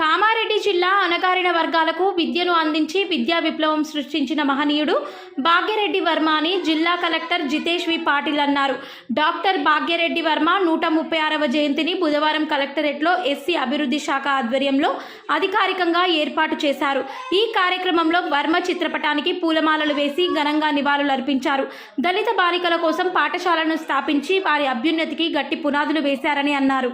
కామారెడ్డి జిల్లా అణగారిన వర్గాలకు విద్యను అందించి విద్యా విప్లవం సృష్టించిన మహనీయుడు భాగ్యరెడ్డి వర్మ అని జిల్లా కలెక్టర్ జితేష్ వి పాటిల్ అన్నారు. డాక్టర్ భాగ్యరెడ్డి వర్మ నూట ముప్పై ఆరవ జయంతిని బుధవారం కలెక్టరేట్లో ఎస్సీ అభివృద్ధి శాఖ ఆధ్వర్యంలో అధికారికంగా ఏర్పాటు చేశారు. ఈ కార్యక్రమంలో వర్మ చిత్రపటానికి పూలమాలలు వేసి ఘనంగా నివాళులు అర్పించారు. దళిత బాలికల కోసం పాఠశాలను స్థాపించి వారి అభ్యున్నతికి గట్టి పునాదులు వేశారని అన్నారు.